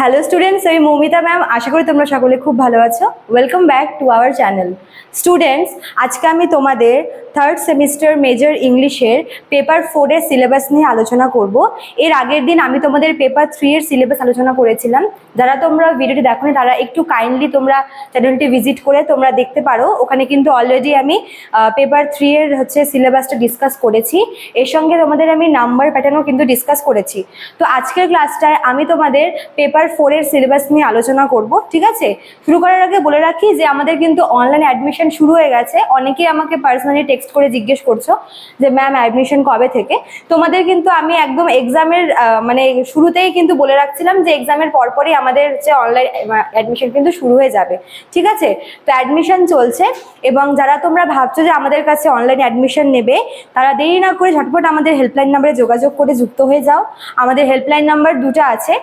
Hello students আমি Moumita ma'am আশা করি তোমরা সকলে খুব ভালো আছো। Welcome back to our channel students আজকে আমি তোমাদের থার্ড সেমিস্টার মেজর ইংলিশের পেপার ফোরের সিলেবাস নিয়ে আলোচনা করব। এর আগের দিন আমি তোমাদের পেপার থ্রি এর সিলেবাস আলোচনা করেছিলাম। যারা তোমরা ভিডিওটি দেখোনি, তারা একটু কাইন্ডলি তোমরা চ্যানেলটি ভিজিট করে তোমরা দেখতে পারো। ওখানে কিন্তু অলরেডি আমি পেপার থ্রি এর হচ্ছে সিলেবাসটা ডিসকাস করেছি। এর সঙ্গে তোমাদের আমি নাম্বার প্যাটার্নও কিন্তু ডিসকাস করেছি। তো আজকের ক্লাসটায় আমি তোমাদের পেপার ফোরের সিলেবাস নিয়ে আলোচনা করব, ঠিক আছে? শুরু করার আগে বলে রাখি যে আমাদের কিন্তু অনলাইন অ্যাডমিশন শুরু হয়ে গেছে। অনেকেই আমাকে পার্সোনালি টেক্সট করে জিজ্ঞেস করছ যে ম্যাম অ্যাডমিশন কবে থেকে? তোমাদের কিন্তু আমি একদম এক্সামের মানে শুরুতেই কিন্তু বলে রাখছিলাম যে এক্সামের পরপরই আমাদের হচ্ছে অনলাইন অ্যাডমিশন কিন্তু শুরু হয়ে যাবে, ঠিক আছে? তো অ্যাডমিশন চলছে এবং যারা তোমরা ভাবছ যে আমাদের কাছে অনলাইন অ্যাডমিশন নেবে, তারা দেরি না করে ঝটপট আমাদের হেল্পলাইন নাম্বারে যোগাযোগ করে যুক্ত হয়ে যাও। আমাদের হেল্পলাইন নাম্বার দুটো আছে।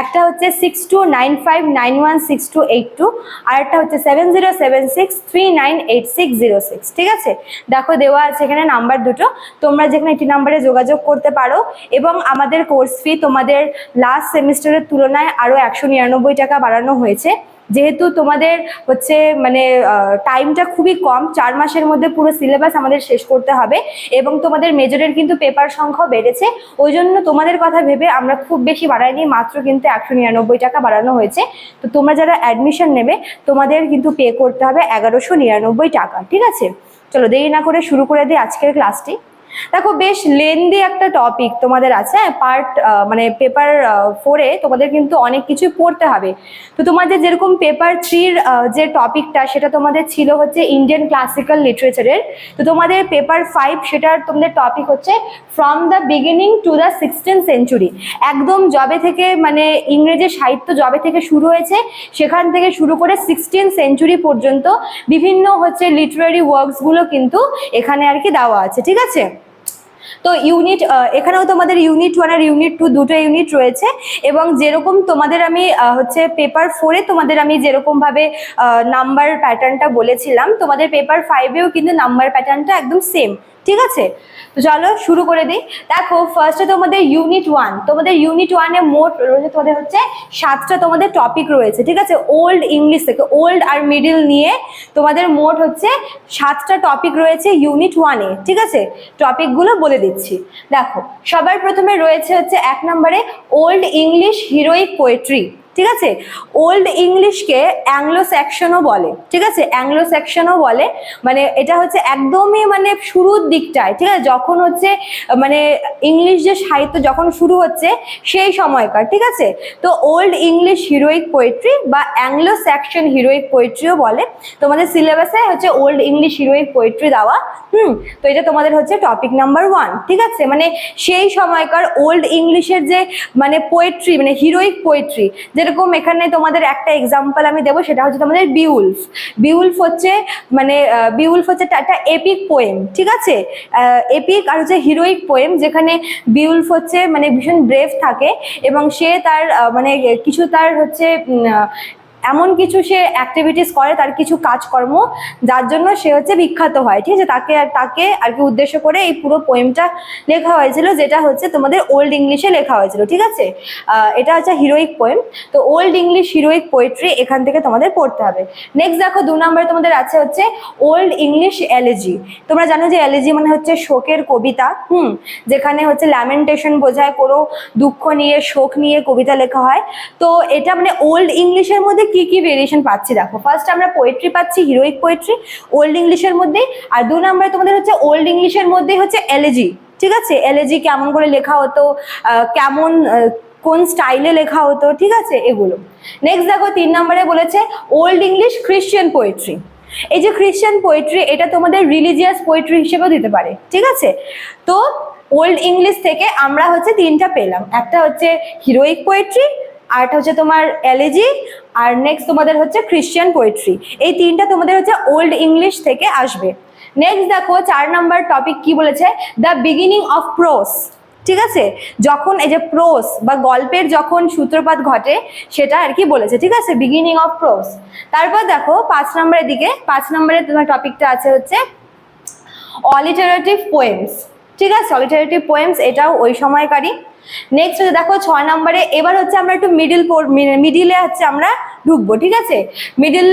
একটা হচ্ছে six two nine five nine one six two eight two আর একটা হচ্ছে seven zero seven six three nine eight six zero six ঠিক আছে? দেখো দেওয়া আছে এখানে নাম্বার দুটো, তোমরা যেখানে একটি নাম্বারে যোগাযোগ করতে পারো, এবং আমাদের কোর্স ফি তোমাদের লাস্ট সেমিস্টারের তুলনায় আরও একশো নিরানব্বই টাকা বাড়ানো হয়েছে। যেহেতু তোমাদের হচ্ছে মানে টাইমটা খুবই কম, চার মাসের মধ্যে পুরো সিলেবাস আমাদের শেষ করতে হবে এবং তোমাদের মেজরের কিন্তু পেপার সংখ্যাও বেড়েছে। ওই জন্য তোমাদের কথা ভেবে আমরা খুব বেশি বাড়াইনি, মাত্র কিন্তু একশো নিরানব্বই টাকা বাড়ানো হয়েছে। তো তোমরা যারা অ্যাডমিশন নেবে, তোমাদের কিন্তু পে করতে হবে এগারোশো নিরানব্বই টাকা, ঠিক আছে? চলো দেরি না করে শুরু করে দিই আজকের ক্লাসটি দেখো, বেশ লেন্দি একটা টপিক তোমাদের আছে পার্ট মানে পেপার ফোরে তোমাদের কিন্তু অনেক কিছুই পড়তে হবে। তো তোমাদের যেরকম পেপার থ্রির যে টপিকটা সেটা তোমাদের ছিল হচ্ছে ইন্ডিয়ান ক্লাসিক্যাল লিটারেচারের তো তোমাদের পেপার ফাইভ সেটার তোমাদের টপিক হচ্ছে from the beginning to the sixteen century একদম জবে থেকে মানে ইংরেজি সাহিত্য জবে থেকে শুরু হয়েছে, সেখান থেকে শুরু করে সিক্সটিন সেঞ্চুরি পর্যন্ত বিভিন্ন হচ্ছে লিটারারি ওয়ার্কসগুলো কিন্তু এখানে আর কি দেওয়া আছে, ঠিক আছে? তো ইউনিট এখানেও তোমাদের ইউনিট ওয়ান আর ইউনিট টু দুটো ইউনিট রয়েছে এবং যেরকম তোমাদের আমি হচ্ছে পেপার ফোরে তোমাদের আমি যেরকমভাবে নাম্বার প্যাটার্নটা বলেছিলাম, তোমাদের পেপার ফাইভেও কিন্তু নাম্বার প্যাটার্নটা একদম সেম ঠিক আছে? তো চলো শুরু করে দিই। দেখো ফার্স্টে তোমাদের ইউনিট ওয়ান তোমাদের ইউনিট ওয়ানে মোট রয়েছে তোমাদের হচ্ছে সাতটা তোমাদের টপিক রয়েছে, ঠিক আছে? ওল্ড ইংলিশ থেকে ওল্ড আর মিডিল নিয়ে তোমাদের মোট হচ্ছে সাতটা টপিক রয়েছে ইউনিট ওয়ানে ঠিক আছে? টপিকগুলো বলে দিচ্ছি। দেখো, সবার প্রথমে রয়েছে হচ্ছে এক নম্বরে ওল্ড ইংলিশ হিরোইক পোয়েট্রি ঠিক আছে? ওল্ড ইংলিশকে অ্যাংলো সেকশনও বলে, ঠিক আছে? অ্যাংলো সেকশনও বলে মানে এটা হচ্ছে একদমই মানে শুরুর দিকটায়, ঠিক আছে? যখন হচ্ছে মানে ইংলিশ যে সাহিত্য যখন শুরু হচ্ছে, সেই সময়কার, ঠিক আছে? তো ওল্ড ইংলিশ হিরোইক পোয়েট্রি বা অ্যাংলো সেকশন হিরোইক পোয়েট্রিও বলে। তোমাদের সিলেবাসে হচ্ছে ওল্ড ইংলিশ হিরোইক পোয়েট্রি দেওয়া, হুম? তো এটা তোমাদের হচ্ছে টপিক নাম্বার ওয়ান ঠিক আছে? মানে সেই সময়কার ওল্ড ইংলিশের যে মানে পোয়েট্রি মানে হিরোইক পোয়েট্রি যেরকম এখানে তোমাদের একটা এক্সাম্পল আমি দেবো, সেটা হচ্ছে তোমাদের বিউলফ বিউলফ হচ্ছে মানে বিউলফ হচ্ছে একটা এপিক পোয়েম ঠিক আছে? এপিক আর হচ্ছে হিরোইক পোয়েম যেখানে বিউলফ হচ্ছে মানে ভীষণ ব্রেভ থাকে এবং সে তার মানে কিছু তার হচ্ছে এমন কিছু সে অ্যাক্টিভিটিস করে, তার কিছু কাজকর্ম, যার জন্য সে হচ্ছে বিখ্যাত হয়, ঠিক আছে? তাকে আর তাকে আর কি উদ্দেশ্য করে এই পুরো পোয়েমটা লেখা হয়েছিল, যেটা হচ্ছে তোমাদের ওল্ড ইংলিশে লেখা হয়েছিল, ঠিক আছে? এটা হচ্ছে হিরোইক পোয়েম তো ওল্ড ইংলিশ হিরোইক পোয়েট্রি এখান থেকে তোমাদের পড়তে হবে। নেক্সট দেখো, দু নম্বরে তোমাদের আছে হচ্ছে ওল্ড ইংলিশ এলেজি তোমরা জানো যে এলেজি মানে হচ্ছে শোকের কবিতা, হুম? যেখানে হচ্ছে ল্যামেন্টেশন বোঝায়, কোনো দুঃখ নিয়ে, শোক নিয়ে কবিতা লেখা হয়, তো এটা মানে ওল্ড ইংলিশের মধ্যে কি কি ভেরিয়েশন পাচ্ছি দেখো। ফার্স্ট আমরা পোয়েট্রি পাচ্ছি হিরোইক পোয়েট্রি ওল্ড ইংলিশের মধ্যে, আর দু নম্বরে তোমাদের হচ্ছে ওল্ড ইংলিশের মধ্যেই হচ্ছে এলেজি ঠিক আছে? এলেজি কেমন করে লেখা হতো কেমন কোন স্টাইলে লেখা হতো, ঠিক আছে? এগুলো। নেক্সট দেখো তিন নম্বরে বলেছে ওল্ড ইংলিশ খ্রিশ্চান পোয়েট্রি এই যে খ্রিশ্চান পোয়েট্রি এটা তোমাদের রিলিজিয়াস পোয়েট্রি হিসেবেও দিতে পারে, ঠিক আছে? তো ওল্ড ইংলিশ থেকে আমরা হচ্ছে তিনটা পেলাম। একটা হচ্ছে হিরোইক পোয়েট্রি আরটা হচ্ছে তোমার এলেজি আর নেক্সট তোমাদের হচ্ছে খ্রিশ্চান পোয়েট্রি এই তিনটা তোমাদের হচ্ছে ওল্ড ইংলিশ থেকে আসবে। নেক্সট দেখো, চার নাম্বার টপিক কি বলেছে? দ্য বিগিনিং অফ প্রোস ঠিক আছে? যখন এই যে প্রোস বা গল্পের যখন সূত্রপাত ঘটে, সেটা আর কি বলেছে। ঠিক আছে? বিগিনিং অফ প্রোস তারপর দেখো, পাঁচ নম্বরের দিকে, পাঁচ নম্বরে তোমার টপিকটা আছে হচ্ছে অলিটারেটিভ পোয়েমস ঠিক আছে? অলিটারেটিভ পোয়েমস এটাও ওই সময়কারী নেক্সট দেখো ছয় নম্বরে, এবার হচ্ছে আমরা একটু মিডিল মিডিলে হচ্ছে আমরা ঢুকবো, ঠিক আছে? মিডিল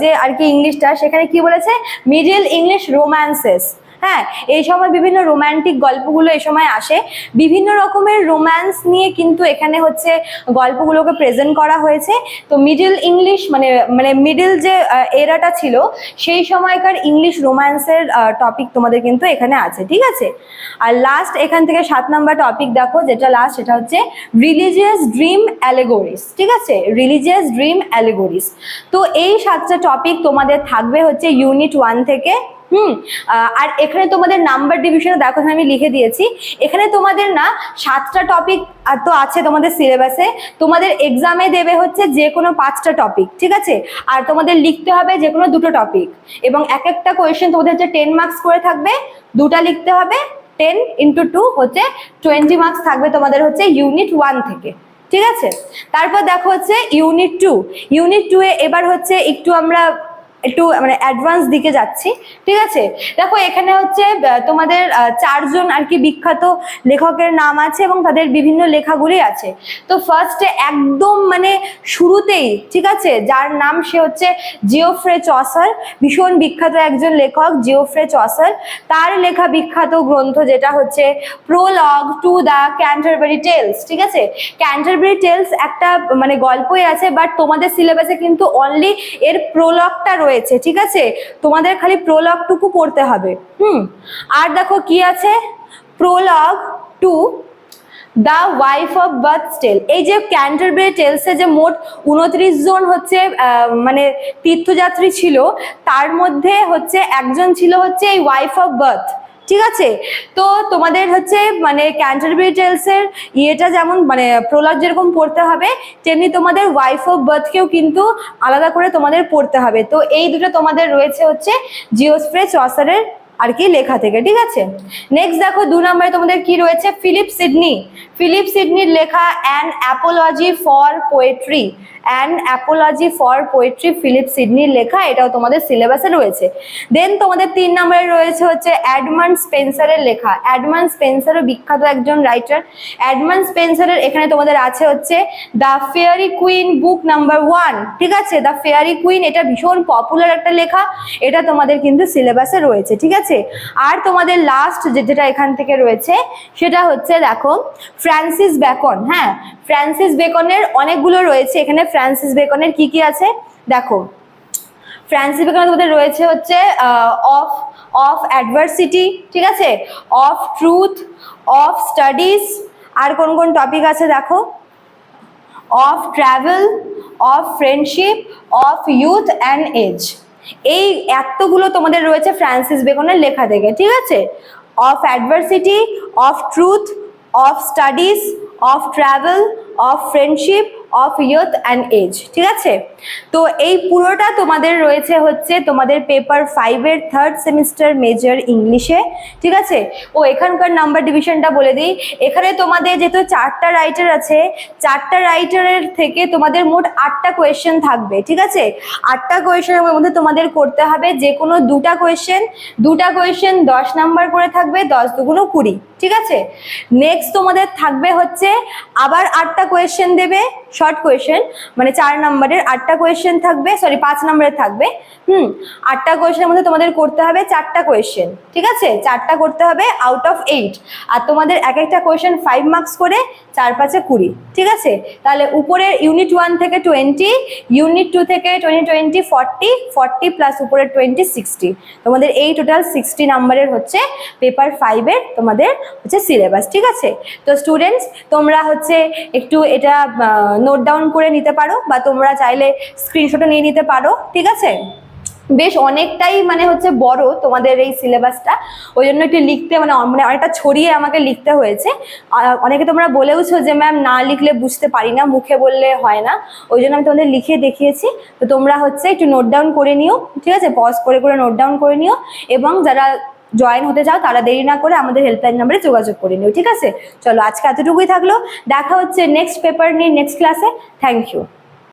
যে আর কি ইংলিশটা সেখানে কি বলেছে? মিডিল ইংলিশ রোম্যান্সেস হ্যাঁ এই সময় বিভিন্ন রোম্যান্টিক গল্পগুলো এ সময় আসে। বিভিন্ন রকমের রোম্যান্স নিয়ে কিন্তু এখানে হচ্ছে গল্পগুলোকে প্রেজেন্ট করা হয়েছে। তো মিডিল ইংলিশ মানে মানে মিডিল যে এরাটা ছিল, সেই সময়কার ইংলিশ রোম্যান্সের টপিক তোমাদের কিন্তু এখানে আছে, ঠিক আছে? আর লাস্ট এখান থেকে সাত নাম্বার টপিক দেখো, যেটা লাস্ট সেটা হচ্ছে রিলিজিয়াস ড্রিম অ্যালেগোরিস ঠিক আছে? রিলিজিয়াস ড্রিম অ্যালেগোরিস তো এই সাতটা টপিক তোমাদের থাকবে হচ্ছে ইউনিট ওয়ান থেকে হুম আর এখানে তোমাদের নাম্বার ডিভিশনে দেখো আমি লিখে দিয়েছি। এখানে তোমাদের না সাতটা টপিক তো আছে তোমাদের সিলেবাসে তোমাদের এক্সামে দেবে হচ্ছে যে কোনো পাঁচটা টপিক ঠিক আছে? আর তোমাদের লিখতে হবে যে কোনো দুটো টপিক এবং এক একটা কোয়েশ্চেন তোমাদের হচ্ছে টেন মার্কস করে থাকবে। দুটা লিখতে হবে টেন ইন্টু টু হচ্ছে টোয়েন্টি মার্কস থাকবে তোমাদের হচ্ছে ইউনিট ওয়ান থেকে, ঠিক আছে? তারপর দেখো হচ্ছে ইউনিট টু ইউনিট টু এ এবার হচ্ছে একটু আমরা একটু মানে অ্যাডভান্স দিকে যাচ্ছি, ঠিক আছে? দেখো, এখানে হচ্ছে তোমাদের চারজন আর কি বিখ্যাত লেখকের নাম আছে এবং তাদের বিভিন্ন লেখাগুলি আছে। তো ফার্স্টে একদম মানে শুরুতেই, ঠিক আছে? যার নাম সে হচ্ছে জিওফ্রে চসার ভীষণ বিখ্যাত একজন লেখক জিওফ্রে চসার তার লেখা বিখ্যাত গ্রন্থ যেটা হচ্ছে prologue to the Canterbury tales ঠিক আছে? ক্যান্টারবেরি টেলস একটা মানে গল্পই আছে বাট তোমাদের সিলেবাসে কিন্তু অনলি এর প্রোলগটা রয়েছে ঠিক আছে? তোমাদের খালি প্রলগটুকু পড়তে হবে, হুম? আর দেখো কি আছে? Prologue to the wife of Bath tale এই যে ক্যান্টারবেরি টেলসে যে মোট উনত্রিশ জন হচ্ছে মানে তীর্থযাত্রী ছিল, তার মধ্যে হচ্ছে একজন ছিল হচ্ছে এই ওয়াইফ অফ বার্থ ঠিক আছে? তো তোমাদের হচ্ছে মানে ক্যান্টারবি টেলসের ইয়েটা যেমন মানে প্রলাপ যেরকম পড়তে হবে, তেমনি তোমাদের ওয়াইফ অফ বার্থকেও কিন্তু আলাদা করে তোমাদের পড়তে হবে। তো এই দুটো তোমাদের রয়েছে হচ্ছে জিওস্প্রে চসারের আর কি লেখা থেকে, ঠিক আছে? নেক্সট দেখো, দু নম্বরে তোমাদের কি রয়েছে? ফিলিপ সিডনি ফিলিপ সিডনির লেখা an apology for poetry an apology for poetry Philip সিডনির লেখা, এটাও তোমাদের সিলেবাসে রয়েছে। দেন তোমাদের তিন নম্বরে রয়েছে হচ্ছে অ্যাডমান্ড স্পেন্সারের লেখা। অ্যাডমান্ড স্পেন্সারও বিখ্যাত একজন রাইটার অ্যাডমান্ড স্পেন্সারের এখানে তোমাদের আছে হচ্ছে the faerie queene book number one ঠিক আছে? দ্য ফেয়ারি কুইন এটা ভীষণ পপুলার একটা লেখা। এটা তোমাদের কিন্তু সিলেবাসে রয়েছে, ঠিক আছে? আর তোমাদের লাস্ট যেটা এখান থেকে রয়েছে, সেটা হচ্ছে দেখো ফ্রান্সিস বেকন হ্যাঁ? ফ্রান্সিস বেকনের অনেকগুলো রয়েছে। এখানে ফ্রান্সিস বেকনের কি কি আছে? দেখো। ফ্রান্সিস বেকনের তোমাদের রয়েছে হচ্ছে অফ অফ অ্যাডভার্সিটি ঠিক আছে? অফ ট্রুথ অফ স্টাডিজ আর কোন কোন টপিক আছে দেখো? Of travel of friendship of youth and age এই এতগুলো তোমাদের রয়েছে ফ্রান্সিস বেকনের লেখা থেকে ঠিক আছে? Of adversity of truth of studies of travel of friendship of youth and age ঠিক আছে? তো এই পুরোটা তোমাদের রয়েছে হচ্ছে তোমাদের পেপার ফাইভের থার্ড সেমিস্টার মেজর ইংলিশে ঠিক আছে? ও এখানকার নাম্বার ডিভিশনটা বলে দিই। এখানে তোমাদের যেহেতু চারটা রাইটার আছে, চারটা রাইটারের থেকে তোমাদের মোট আটটা কোয়েশ্চেন থাকবে, ঠিক আছে? আটটা কোয়েশ্চেনের মধ্যে তোমাদের করতে হবে যে কোনো দুটা কোয়েশ্চেন দুটা কোয়েশ্চেন দশ নাম্বার করে থাকবে, দশ দুগুলো কুড়ি, ঠিক আছে? নেক্সট তোমাদের থাকবে হচ্ছে আবার আটটা কোয়েশ্চেন দেবে শর্ট কোয়েশ্চেন মানে চার নম্বরের আটটা কোয়েশ্চেন থাকবে সরি পাঁচ নম্বরের থাকবে। হুম, আটটা কোয়েশ্চেনের মধ্যে তোমাদের করতে হবে চারটা কোয়েশ্চেন ঠিক আছে? চারটা করতে হবে আউট অফ এইট আর তোমাদের এক একটা কোয়েশ্চেন ফাইভ মার্কস করে চার পাঁচে কুড়ি, ঠিক আছে? তাহলে উপরের ইউনিট ওয়ান থেকে টোয়েন্টি ইউনিট টু থেকে twenty twenty forty forty plus উপরের টোয়েন্টি সিক্সটি তোমাদের এই টোটাল সিক্সটি নাম্বারের হচ্ছে পেপার ফাইভের তোমাদের হচ্ছে সিলেবাস ঠিক আছে? তো স্টুডেন্টস তোমরা হচ্ছে একটু এটা নোট ডাউন করে নিতে পারো বা তোমরা চাইলে স্ক্রিনশটও নিয়ে নিতে পারো, ঠিক আছে? বেশ অনেকটাই মানে হচ্ছে বড় তোমাদের এই সিলেবাসটা। ওই জন্য একটু লিখতে মানে মানে অনেকটা ছড়িয়ে আমাকে লিখতে হয়েছে। অনেকে তোমরা বলেওছো যে, ম্যাম, না লিখলে বুঝতে পারি না, মুখে বললে হয় না। ওই জন্য আমি তোমাদের লিখে দেখিয়েছি। তো তোমরা হচ্ছে একটু নোট ডাউন করে নিও, ঠিক আছে? পজ করে করে নোট ডাউন করে নিও এবং যারা জয়েন হতে চাও, তারা দেরি না করে আমাদের হেল্পলাইন নাম্বারে যোগাযোগ করে নিও, ঠিক আছে? চলো, আজকে এতটুকুই থাকল। দেখা হচ্ছে নেক্সট পেপার নিয়ে নেক্সট ক্লাসে থ্যাংক ইউ